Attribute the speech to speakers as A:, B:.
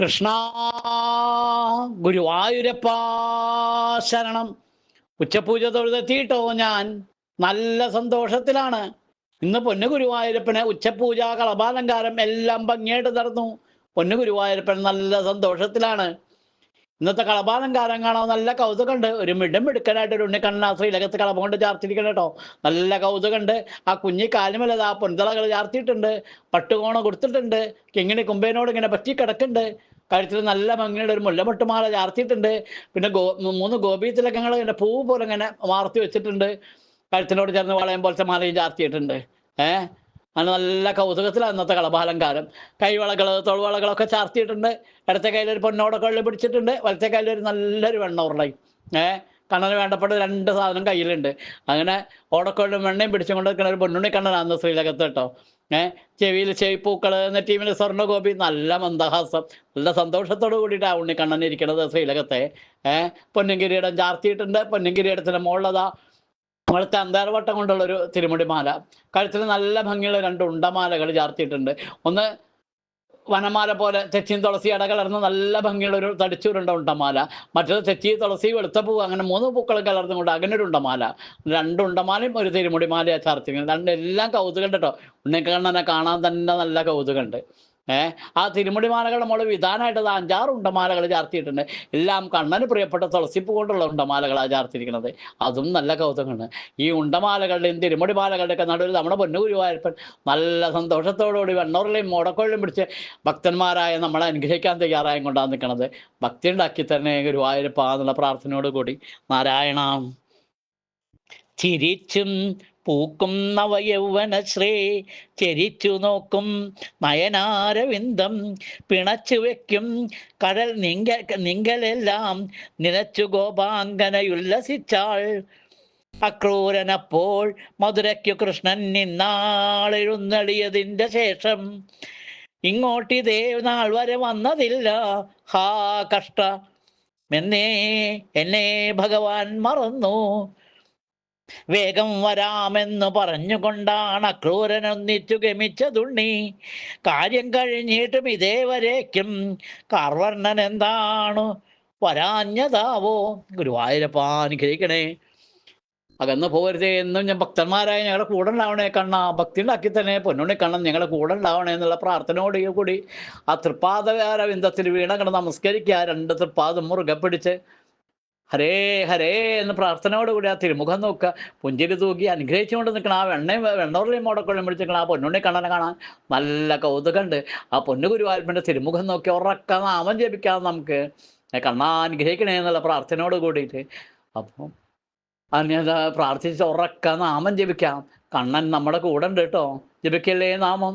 A: കൃഷ്ണ ഗുരുവായൂരപ്പ ശരണം. ഉച്ചപൂജ തൊഴുതെത്തിയിട്ടോ ഞാൻ? നല്ല സന്തോഷത്തിലാണ്. ഇന്ന് പൊന്നു ഗുരുവായൂരപ്പന് ഉച്ചപൂജ കളഭാലങ്കാരം എല്ലാം ഭംഗിയായിട്ട് നടന്നു. പൊന്നു ഗുരുവായൂരപ്പൻ നല്ല സന്തോഷത്തിലാണ്. ഇന്നത്തെ കളഭാലങ്കാരം കാണാൻ നല്ല കൗതുകമുണ്ട്. ഒരു മിടും മിടുക്കനായിട്ട് ഒരു ഉണ്ണിക്കണ്ണ ശ്രീലകത്ത് കളഭം കൊണ്ട് ചാർത്തിരിക്കണം കേട്ടോ. നല്ല കൗതുകമുണ്ട്. ആ കുഞ്ഞി കാലുമല്ലത് ആ പൊന്തളകൾ ചാർത്തിയിട്ടുണ്ട്. പട്ടുകോണ കൊടുത്തിട്ടുണ്ട്. കിങ്ങിണി കുമ്പേനോട് ഇങ്ങനെ പറ്റി കിടക്കുന്നുണ്ട്. കഴുത്തിൽ നല്ല ഭംഗിയുടെ ഒരു മുല്ലമൊട്ടുമാല ചാർത്തിയിട്ടുണ്ട്. പിന്നെ ഗോ മൂന്ന് ഗോപി തിലക്കങ്ങൾ ഇങ്ങനെ പൂ പോലെ ഇങ്ങനെ വാർത്തി വെച്ചിട്ടുണ്ട്. കഴുത്തിനോട് ചേർന്ന് വളയം പോലത്തെ മാലയും ചാർത്തിയിട്ടുണ്ട്. ഏഹ് അങ്ങനെ നല്ല കൗതുകത്തിലാണ് ഇന്നത്തെ കളഭാലങ്കാരം. കൈവളകൾ തൊഴുവളകളൊക്കെ ചാർത്തിയിട്ടുണ്ട്. ഇടത്തെ കയ്യിൽ ഒരു പൊന്നോടൊക്കെ പിടിച്ചിട്ടുണ്ട്. വലത്തെ കയ്യിൽ ഒരു നല്ലൊരു വെണ്ണ ഉരുളയും. ഏഹ് കണ്ണന് വേണ്ടപ്പെട്ട രണ്ട് സാധനം കയ്യിലുണ്ട്. അങ്ങനെ ഓടക്കൊള്ളും വെണ്ണയും പിടിച്ചുകൊണ്ട് നിൽക്കുന്ന ഒരു പൊന്നുണ്ണി കണ്ണനാണ് ശ്രീലകത്ത് കേട്ടോ. ഏഹ് ചെവിയിൽ ചെവിപ്പൂക്കൾ എന്ന ടീമിൽ സ്വർണഗോപി നല്ല മന്ദഹാസം. നല്ല സന്തോഷത്തോടു കൂടിയിട്ടാണ് ഉണ്ണിക്കണ്ണൻ ഇരിക്കുന്നത് ശ്രീലകത്തെ. ഏഹ് പൊന്നും കിരീടം ചാർത്തിയിട്ടുണ്ട്. പൊന്നും കിരീടത്തിന് മുകളിലതാ നമ്മൾക്ക് അന്താരവട്ടം കൊണ്ടുള്ള ഒരു തിരുമുടി മാല കഴുത്തിൽ നല്ല ഭംഗിയുള്ള രണ്ട് ഉണ്ടമാലകൾ ചാർത്തിയിട്ടുണ്ട്. ഒന്ന് വനമാല പോലെ തെച്ചിയും തുളസി ഇടകലർന്ന് നല്ല ഭംഗിയുള്ള ഒരു തടിച്ചൂരുണ്ട ഉണ്ടമാല. മറ്റേത് തെച്ചി തുളസി വെളുത്ത പൂ അങ്ങനെ മൂന്ന് പൂക്കൾ കലർന്നുകൊണ്ട് അങ്ങനെ ഒരു ഉണ്ടമാല. രണ്ട് ഉണ്ടമാലയും ഒരു തിരുമുടി മാലയാണ് ചാർത്തിക്കുന്നത് രണ്ട് എല്ലാം കൗതുകം കേട്ടോ ഉണ്ണിക്കണ്ണനെ കാണാൻ തന്നെ നല്ല കൗതുകമുണ്ട് ഏഹ് ആ തിരുമുടിമാലകളുടെ മുകളിൽ വിധാനമായിട്ട് അത് അഞ്ചാറ് ഉണ്ടമാലകൾ ചാർത്തിയിട്ടുണ്ട്. എല്ലാം കണ്ണന് പ്രിയപ്പെട്ട തുളസിപ്പ് കൊണ്ടുള്ള ഉണ്ടമാലകളാണ് ചാർത്തിയിരിക്കുന്നത് അതും നല്ല കൗതുകമാണ്. ഈ ഉണ്ടമാലകളുടെയും തിരുമുടി മാലകളുടെ ഒക്കെ നടുവിൽ നമ്മുടെ പൊന്നു ഗുരുവായൂരപ്പൻ നല്ല സന്തോഷത്തോടുകൂടി വെണ്ണൂറിലെയും മുടക്കൊള്ളിലും പിടിച്ച് ഭക്തന്മാരായ നമ്മളെ അനുഗ്രഹിക്കാൻ തയ്യാറായും കൊണ്ടാണ് നിൽക്കുന്നത്. ഭക്തി ഉണ്ടാക്കി തന്നെ ഗുരുവായൂരപ്പ എന്നുള്ള പ്രാർത്ഥനയോട് കൂടി നാരായണ. ചിരിച്ചും പൂക്കും നവയൗവന ശ്രേ ചെരിച്ചു നോക്കും നയനാരവിന്ദം പിണച്ചു വെക്കും കടൽ നിങ്ക നിങ്കലെല്ലാം നിലച്ചു ഗോപാങ്കനയുല്ലസിച്ചാൾ അക്രൂരനപ്പോൾ മധുരയ്ക്കു കൃഷ്ണൻ നിന്നാളെഴുന്നള്ളിയതിന്റെ ശേഷം. ഇങ്ങോട്ടിതേ നാൾ വരെ വന്നതില്ല. ഹാ കഷ്ട എന്നേ എന്നെ ഭഗവാൻ മറന്നു. വേഗം വരാമെന്ന് പറഞ്ഞുകൊണ്ടാണ് അക്രൂരനൊന്നിച്ചു ഗമിച്ചതുണ്ണി കാര്യം കഴിഞ്ഞിട്ടും ഇതേവരേക്കും കാർവർണൻ എന്താണ് വരാഞ്ഞതാവോ? ഗുരുവായൂരപ്പ അനുഗ്രഹിക്കണേ. അകന്നു പോരുതേ എന്നും ഞാൻ ഭക്തന്മാരായ ഞങ്ങളുടെ കൂടെ ഉണ്ടാവണേ. കണ്ണ ഭക്തി ഉണ്ടാക്കി തന്നെ പൊന്നുണ്ണി കണ്ണൻ ഞങ്ങളുടെ കൂടെ ഉണ്ടാവണേ എന്നുള്ള പ്രാർത്ഥനയോട് കൂടി ആ തൃപ്പാദ വിന്ദത്തിൽ വീണ നമസ്കരിക്കുക. രണ്ട് തൃപ്പാദം മുറുകെ പിടിച്ച് ഹരേ ഹരേ എന്ന് പ്രാർത്ഥനയോടുകൂടി ആ തിരുമുഖം നോക്കുക. പുഞ്ചിരി തൂക്കി അനുഗ്രഹിച്ചുകൊണ്ട് നിൽക്കണം. ആ വെണ്ണയും വെണ്ണോറിലെയും മോടക്കൊള്ളും പിടിച്ചിരിക്കണം. ആ പൊന്നുണ്ണി കണ്ണനെ കാണാൻ നല്ല കൗതുകമുണ്ട്. ആ പൊന്നു ഗുരുവായൂരപ്പന്റെ തിരുമുഖം നോക്കി ഉറക്ക നാമം ജപിക്കാം നമുക്ക്. കണ്ണാ അനുഗ്രഹിക്കണേ എന്നുള്ള പ്രാർത്ഥനയോട് കൂടിയിട്ട്. അപ്പം അതിനെ പ്രാർത്ഥിച്ച് ഉറക്ക നാമം ജപിക്കാം. കണ്ണൻ നമ്മുടെ കൂടെ ഉണ്ട് കേട്ടോ. ജപിക്കല്ലേ നാമം?